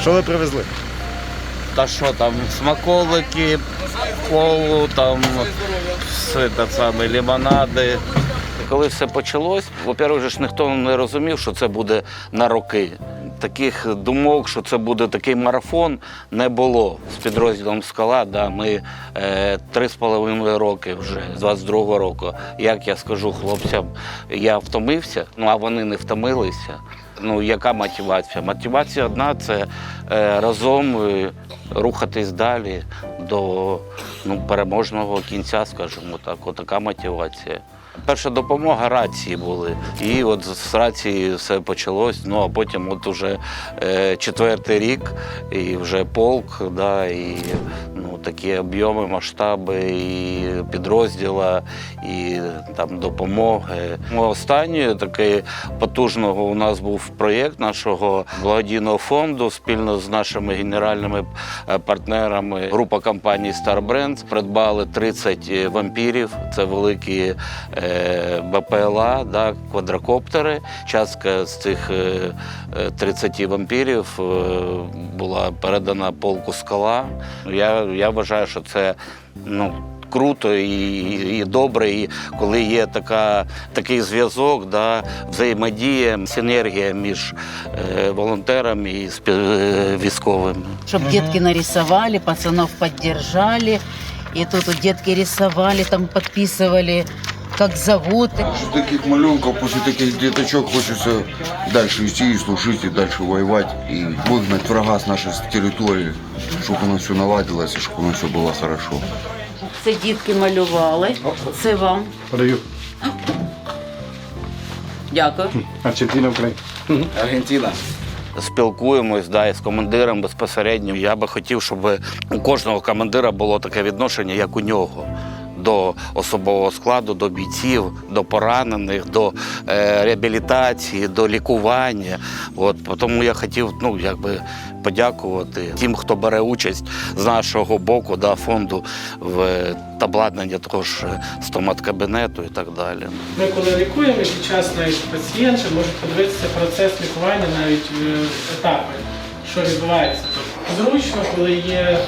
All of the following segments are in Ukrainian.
Що ви привезли? Та що там, смаколики, колу, там все те саме, лимонади. Коли все почалось, во-первых, ніхто не розумів, що це буде на роки. Таких думок, що це буде такий марафон, не було. З підрозділом Скала, да, ми е, три з половиною роки вже, з 22-го року. Як я скажу хлопцям, я втомився, ну а вони не втомилися. Ну, яка мотивація? Мотивація одна це е, разом е, рухатись далі до ну, переможного кінця, скажімо так. Отака мотивація. Перша допомога рації були. І от з рації все почалось. Ну а потім, от уже е, четвертий рік, і вже полк, да, і такі об'єми, масштаби, і підрозділа, і там допомоги. Ну, Останнє таке потужного у нас був проєкт нашого благодійного фонду спільно з нашими генеральними е, партнерами. Група компаній Star Brands придбали 30 вампірів. Це великі е, БПЛА, да, квадрокоптери. Частка з цих е, е, 30 вампірів е, була передана полку скала. Я, я вважаю, що це ну, круто і, і добре, і коли є така, такий зв'язок, да, взаємодія, синергія між е, волонтерами і спів- е, військовими. Чтобы детки нарисовали, пацанов підтримали, і тут дітки рисували, рисовали, там подписывали, как зовут. После таких малюнков, после таких деточок хочется дальше идти и служить, и дальше воевать, и выгнать врага с нашей территории, чтобы у нас все наладилось, и чтобы у нас все было хорошо. Це дітки малювали. Це вам. Подаю. Дякую. Аргентина, Україна. Спілкуємось да, і з командиром безпосередньо. Я би хотів, щоб у кожного командира було таке відношення, як у нього. До особового складу, до бійців, до поранених, до е, реабілітації, до лікування. От тому я хотів ну, якби подякувати тим, хто бере участь з нашого боку, да, фонду в е, обладнанні того ж е, стоматкабінету і так далі. Ми коли лікуємо, під час навіть пацієнти можуть подивитися процес лікування, навіть етапи, що відбувається. Тобто зручно, коли є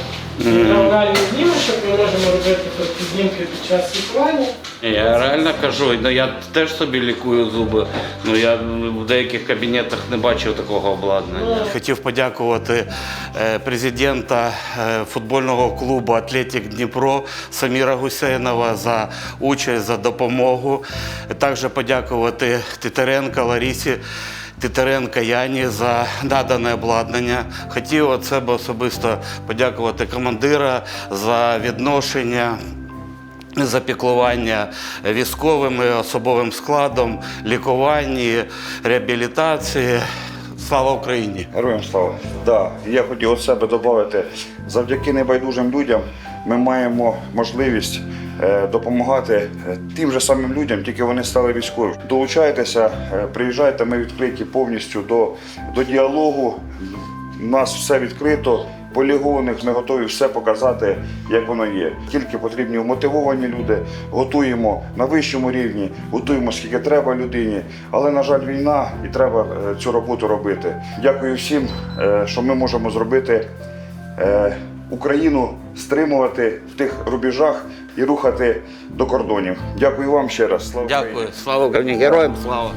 інтравенальні знімочок, ми можемо робити тобто, знімки під час лікування. Я реально кажу, ну я теж собі лікую зуби. Ну я в деяких кабінетах не бачив такого обладнання. Хотів подякувати е, президента е, футбольного клубу Атлетик Дніпро Саміра Гусейнова за участь, за допомогу. Також подякувати Титаренко Ларісі. Титаренка Яні за надане обладнання. Хотів від себе особисто подякувати командира за відношення за піклування військовими, особовим складом, лікуванні, реабілітації. Слава Україні! Героям слава. Да, я хотів від себе додати, завдяки небайдужим людям ми маємо можливість допомагати е, тим же самим людям, тільки вони стали військові. Долучайтеся, е, приїжджайте, ми відкриті повністю до, до діалогу. У нас все відкрито. Полігонних ми готові все показати, як воно є. Тільки потрібні мотивовані люди, готуємо на вищому рівні, готуємо скільки треба людині. Але, на жаль, війна і треба е, цю роботу робити. Дякую всім, е, що ми можемо зробити е, Україну стримувати в тих рубежах і рухати до кордонів. Дякую вам ще раз. Слава Україні! Дякую, слава Україні, героям слава!